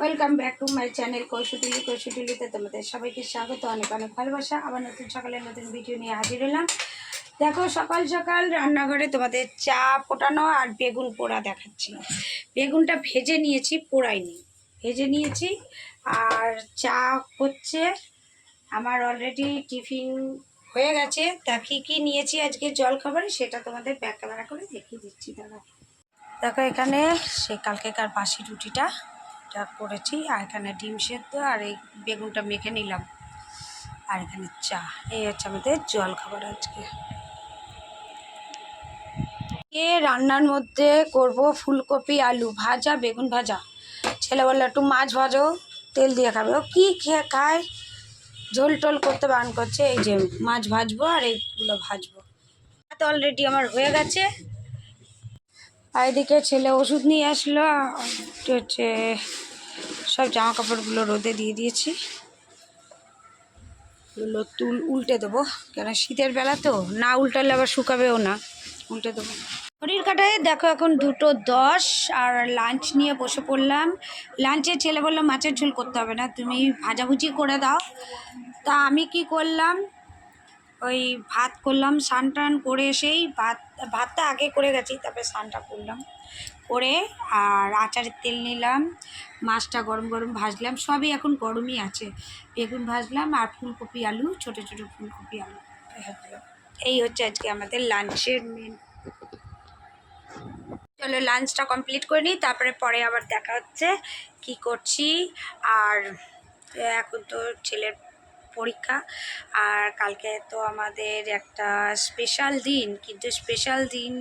Welcome back to my channel Koushutuli কৌশুটুলিতে তোমাদের সবাইকে স্বাগত, অনেক অনেক ভালোবাসা। আবার নতুন সকালে নতুন ভিডিও নিয়ে হাজির হলাম। দেখো, সকাল সকাল রান্নাঘরে তোমাদের চা ফোটানো আর বেগুন পোড়া দেখাচ্ছি। বেগুনটা ভেজে নিয়েছি, পোড়াইনি। ভেজে নিয়েছি, আর চা হচ্ছে আমার অলরেডি টিফিন হয়ে গেছে। তা কী কী নিয়েছি আজকে জল খাবারে সেটা তোমাদের ব্যাক ক্যামেরা করে দেখিয়ে দিচ্ছি, দাদা। দেখো এখানে, সে কালকেকার বাসি রুটিটা। এটা করেছি, আর এখানে ডিম সেদ্ধ, আর এই বেগুনটা মেখে নিলাম। আর এখানে চা, এই হচ্ছে আমাদের জল খাবার আজকে এ রান্নার মধ্যে করব ফুলকপি, আলু ভাজা, বেগুন ভাজা। ছেলে বলল একটু মাছ ভাজো, তেল দিয়ে খাবে। ও কী খেয়ে খায়? ঝোল টোল করতে বারণ করছে, এই যে মাছ ভাজবো আর এইগুলো ভাজবো। তো অলরেডি আমার হয়ে গেছে। আর এদিকে ছেলে ওষুধ নিয়ে আসলো হচ্ছে সব জামা কাপড়গুলো রোদে দিয়ে দিয়েছি। এগুলো তুল, উল্টে দেবো। কেন শীতের বেলা তো, না উল্টালে আবার শুকাবেও না। উল্টে দেবো। ঘড়ির কাটায় দেখো এখন দুটো দশ, আর লাঞ্চ নিয়ে বসে পড়লাম। লাঞ্চে ছেলে বলল, মাছের ঝোল করতে হবে না, তুমি ভাজাভুজি করে দাও। তা আমি কি করলাম ওই ভাত করলাম, স্নান টান করে এসেই ভাত, ভাতটা আগে করে গেছি, তারপরে স্নানটা করলাম। করে আর আচারের তেল নিলাম, মাছটা গরম গরম ভাজলাম, সবই এখন গরমই আছে। বেগুন ভাজলাম আর ফুলকপি আলু, ছোট ছোট ফুলকপি আলু। এই হচ্ছে আজকে আমাদের লাঞ্চের মেন। চলো লাঞ্চটা কমপ্লিট করে নিই, তারপরে পরে আবার দেখা হচ্ছে কি করছি। আর এখন তো ছেলের পরীক্ষা। আর কালকে তো আমাদের একটা স্পেশাল দিন কিন্তু স্পেশাল দিন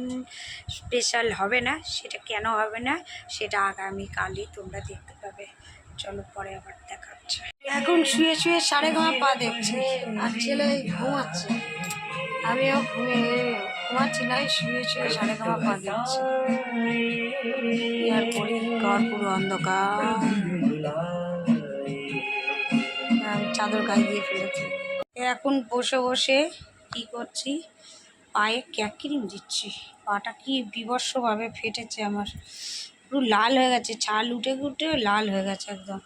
স্পেশাল হবে না সেটা কেন হবে না সেটা আগামীকালই তোমরা দেখতে পাবে। চলো পরে আবার দেখা হচ্ছে। এখন শুয়ে শুয়ে সাড়ে ঘমা পা দেখছে আর ছেলে ঘুমাচ্ছে। আমিও ঘুমিয়ে ঘুমাচ্ছি না শুয়ে শুয়ে সাড়ে ঘমা পা দেখছে। আর ঘর পুরো অন্ধকার। চাদর গায়ে দিয়ে ফেলেছি। এখন বসে বসে কি করছি? পায়ে ক্যাকিরিম দিচ্ছি। পাটা কি বিবর্ষভাবে ফেটেছে আমার। পুরো লাল হয়ে গেছে, ছাল উঠে উঠে লাল হয়ে গেছে একদম।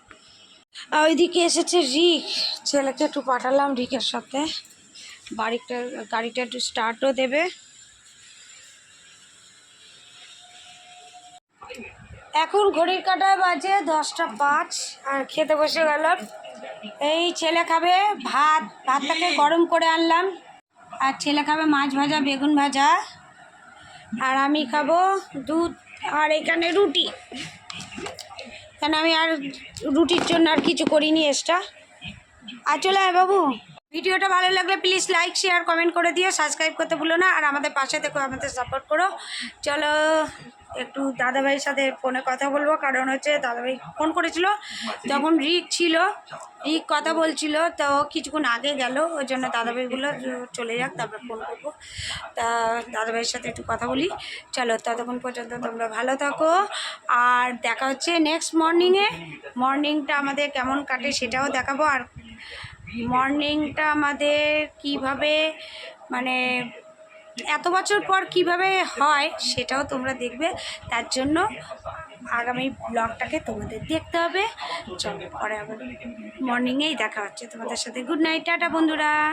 আর ওইদিকে এসেছে রিক। ছেলেকে একটু পাঠালাম রিকের সাথে। বাড়িটা, গাড়িটা একটু স্টার্টও দেবে। এখন ঘড়ির কাটায় বাজে দশটা পাঁচ, আর খেতে বসে গেলাম। এই ছেলে খাবে ভাত, ভাতটাকে গরম করে আনলাম। আর ছেলে খাবে মাছ ভাজা, বেগুন ভাজা। আর আমি খাব দুধ আর এখানে রুটি। কেন আমি আর রুটির জন্য আর কিছু করিনি এক্সট্রা আর চলে আয় বাবু। ভিডিওটা ভালো লাগলে প্লিজ লাইক শেয়ার কমেন্ট করে দিও। সাবস্ক্রাইব করতে ভুলো না। আর আমাদের পাশে থেকো আমাদের সাপোর্ট করো। চলো। একটু দাদাভাইয়ের সাথে ফোনে কথা বলব, কারণ হচ্ছে দাদাভাই ফোন করেছিল, তখন রিক ছিল, রিক কথা বলছিল, তো কিছুক্ষণ আগে গেল, ওই জন্য দাদাভাইগুলো চলে যাক, তারপর ফোন করব। তা দাদাভাইয়ের সাথে একটু কথা বলি। চলো, ততক্ষণ পর্যন্ত তোমরা ভালো থাকো, আর দেখা হচ্ছে নেক্সট মর্নিংয়ে মর্নিংটা আমাদের কেমন কাটে সেটাও দেখাবো, আর মর্নিংটা আমাদের কীভাবে মানে এত বছর পর কীভাবে হয় সেটাও তোমরা দেখবে। তার জন্য আগামী ব্লগটাকে তোমাদের দেখতে হবে। চলো পরে আবার মর্নিংয়েই দেখা হচ্ছে তোমাদের সাথে। গুড নাইট টাটা বন্ধুরা।